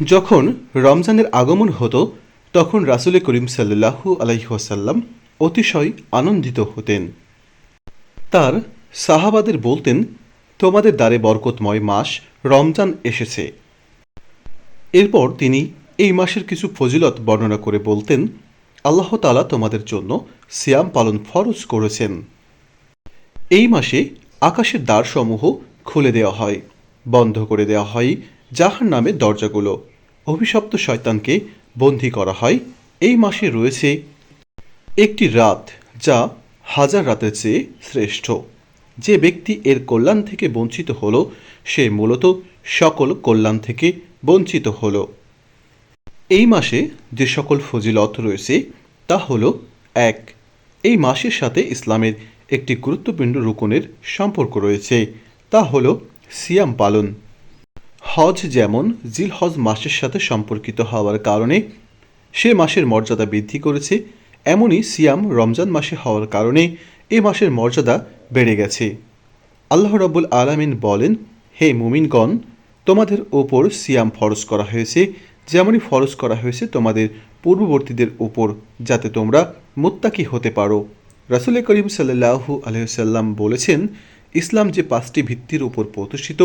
যখন রমজানের আগমন হতো, তখন রাসুল করিম সাল্লাহু আলাইহাসাল্লাম অতিশয় আনন্দিত হতেন। তার সাহাবাদের বলতেন, তোমাদের দ্বারে বরকতময় মাস রমজান এসেছে। এরপর তিনি এই মাসের কিছু ফজিলত বর্ণনা করে বলতেন, আল্লাহ তালা তোমাদের জন্য সিয়াম পালন ফরজ করেছেন। এই মাসে আকাশের দ্বারসমূহ খুলে দেওয়া হয়, বন্ধ করে দেওয়া হয় জাহার নামের দরজাগুলো। অভিশপ্ত শয়তানকে বন্দী করা হয়। এই মাসে রয়েছে একটি রাত যা হাজার রাতের চেয়ে শ্রেষ্ঠ। যে ব্যক্তি এর কল্যাণ থেকে বঞ্চিত হল, সে মূলত সকল কল্যাণ থেকে বঞ্চিত হল। এই মাসে যে সকল ফজিলত রয়েছে, তা হল এক, এই মাসের সাথে ইসলামের একটি গুরুত্বপূর্ণ রুকনের সম্পর্ক রয়েছে। তা হল সিয়াম পালন। হজ যেমন জিল হজ মাসের সাথে সম্পর্কিত হওয়ার কারণে সে মাসের মর্যাদা বৃদ্ধি করেছে, এমনই সিয়াম রমজান মাসে হওয়ার কারণে এ মাসের মর্যাদা বেড়ে গেছে। আল্লাহ রব্বুল আলামিন বলেন, হে মুমিনগণ, তোমাদের ওপর সিয়াম ফরজ করা হয়েছে, যেমনই ফরজ করা হয়েছে তোমাদের পূর্ববর্তীদের ওপর, যাতে তোমরা মুত্তাকি হতে পারো। রাসুল করিম সাল্লাহু আলহ্লাম বলেছেন, ইসলাম যে পাঁচটি ভিত্তির উপর প্রতিষ্ঠিত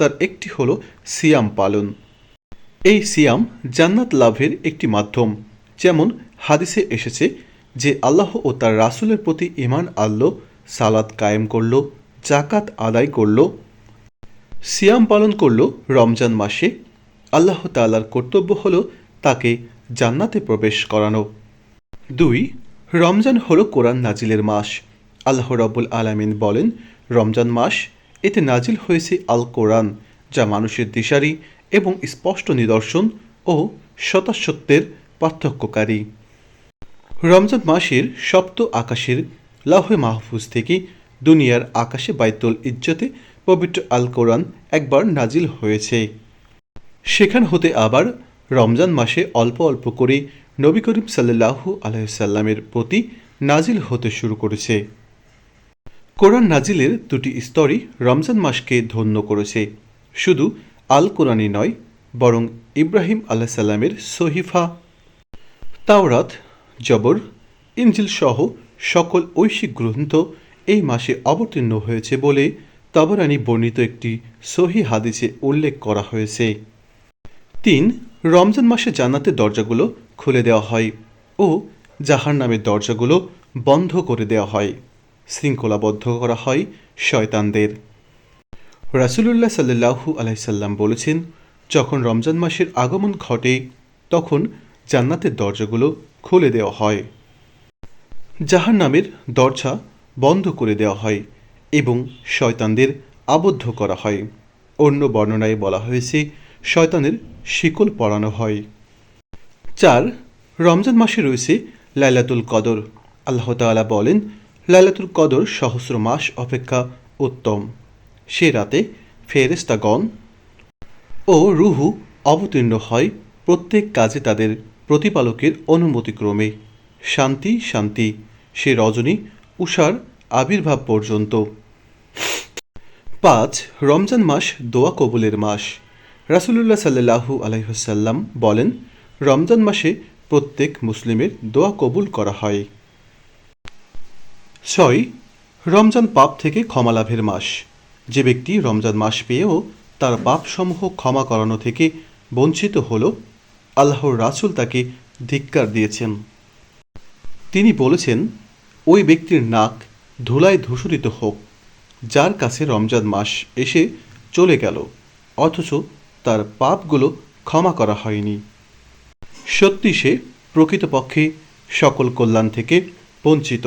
তার একটি হলো সিয়াম পালন। এই সিয়াম জান্নাত লাভের একটি মাধ্যম। যেমন হাদিসে এসেছে যে আল্লাহ ও তার রাসুলের প্রতি ইমান আল্লো সালাদ কায়েম করল জাকাত আদায় করল। সিয়াম পালন করল রমজান মাসে। আল্লাহ তাল্লার কর্তব্য হল তাকে জান্নাতে প্রবেশ করানো। দুই, রমজান হলো কোরআন নাজিলের মাস। আল্লাহ রব্বুল আলামিন বলেন, রমজান মাস এতে নাজিল হয়েছে আল কোরআন, যা মানুষের দিশারি এবং স্পষ্ট নিদর্শন ও শতাসত্যের পার্থক্যকারী। রমজান মাসের সপ্ত আকাশের লাহে মাহফুজ থেকে দুনিয়ার আকাশে বাইতুল ইজ্জতে পবিত্র আল কোরআন একবার নাজিল হয়েছে। সেখান হতে আবার রমজান মাসে অল্প অল্প করে নবী করিম সাল্লাহু আলহামের প্রতি নাজিল হতে শুরু করেছে। কোরআন নাজিলের দুটি স্তরই রমজান মাসকে ধন্য করেছে। শুধু আল কোরআনই নয়, বরং ইব্রাহিম আল্লাহ সাল্লামের সহিফা, তাওরাত, জবর ইঞ্জিল সহ সকল ঐশিক গ্রন্থ এই মাসে অবতীর্ণ হয়েছে বলে তাবরানি বর্ণিত একটি সহি হাদিসে উল্লেখ করা হয়েছে। তিন, রমজান মাসে জান্নাতের দরজাগুলো খুলে দেওয়া হয় ও জাহার নামের দরজাগুলো বন্ধ করে দেওয়া হয়। শৃঙ্খলাবদ্ধ করা হয় শয়তানদের। রাসুলুল্লাহ সাল্লাহু আলাইসাল্লাম বলেছেন, যখন রমজান মাসের আগমন ঘটে, তখন জান্নাতের দরজাগুলো খুলে দেওয়া হয়। জাহার নামের দরজা বন্ধ করে দেওয়া হয় এবং শয়তানদের আবদ্ধ করা হয়। অন্য বর্ণনায় বলা হয়েছে, শয়তানের শিকল পরানো হয়। চার, রমজান মাসে রয়েছে লাইলাতুল কদর। আল্লাহ তালা বলেন লাইলাতুল কদর সহস্র মাস অপেক্ষা উত্তম। সে রাতে ফেরেস্তাগণ ও রুহু অবতীর্ণ হয় প্রত্যেক কাজে তাদের প্রতিপালকের অনুমতিক্রমে। শান্তি শান্তি, সে রজনী, উষার আবির্ভাব পর্যন্ত। পাঁচ রমজান মাস দোয়া কবুলের মাস। রাসুলুল্লাহ সাল্লাহু আলহ্লাম বলেন, রমজান মাসে প্রত্যেক মুসলিমের দোয়া কবুল করা হয়। ছয়, রমজান পাপ থেকে ক্ষমা লাভের মাস। যে ব্যক্তি রমজান মাস পেয়েও তার পাপসমূহ ক্ষমা করানো থেকে বঞ্চিত হল, আল্লাহর রাসুল তাকে ধিক্কার দিয়েছেন। তিনি বলেছেন, ওই ব্যক্তির নাক ধুলায় ধূসরিত হোক, যার কাছে রমজান মাস এসে চলে গেল, অথচ তার পাপগুলো ক্ষমা করা হয়নি। সত্যি সে প্রকৃতপক্ষে সকল কল্যাণ থেকে বঞ্চিত।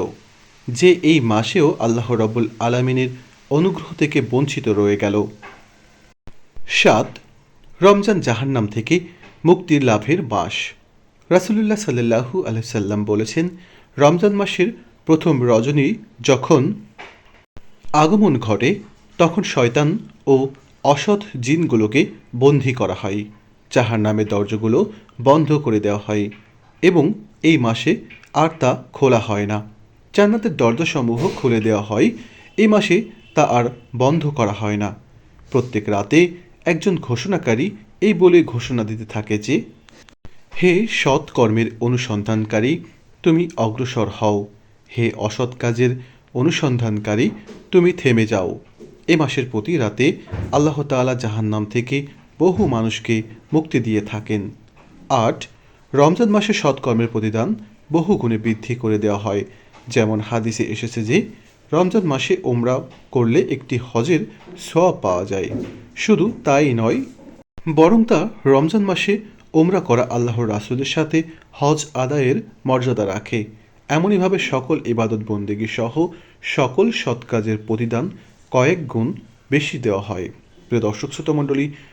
যে এই মাসেও আল্লাহ রবুল আলমিনের অনুগ্রহ থেকে বঞ্চিত রয়ে গেল। সাত, রমজান জাহান্নাম থেকে মুক্তির লাভের মাস রাসুলুল্লাহ সাল্লাহু আলসাল্লাম বলেছেন, রমজান মাসের প্রথম রজনী যখন আগমন ঘটে, তখন শয়তান ও অসৎ জিনগুলোকে বন্দী করা হয়। যাহার নামে দরজাগুলো বন্ধ করে দেওয়া হয় এবং এই মাসে আর তা খোলা হয় না। জান্নাতের দরজাসমূহ খুলে দেওয়া হয়। এই মাসে তা আর বন্ধ করা হয় না। প্রত্যেক রাতে একজন ঘোষণাকারী এই বলে ঘোষণা দিতে থাকে যে, হে সৎ কর্মের অনুসন্ধানকারী, তুমি অগ্রসর হও। হে অসৎ কাজের অনুসন্ধানকারী, তুমি থেমে যাও। এ মাসের প্রতি রাতে আল্লাহ তাআলা জাহান্নাম থেকে বহু মানুষকে মুক্তি দিয়ে থাকেন। আট, রমজান মাসে সৎকর্মের প্রতিদান বহু গুণে বৃদ্ধি করে দেওয়া হয়। যেমন হাদিসে এসেছে যে, রমজান মাসে ওমরা করলে একটি হজের সওয়াব পাওয়া যায়। শুধু তাই নয়, বরং তা রমজান মাসে ওমরা করা আল্লাহর রাসূলের সাথে হজ আদায়ের মর্যাদা রাখে। এমনইভাবে সকল ইবাদত বন্দেগী সহ সকল সৎ কাজের প্রতিদান কয়েক গুণ বেশি দেওয়া হয়। প্রিয় দর্শক শ্রোতমণ্ডলী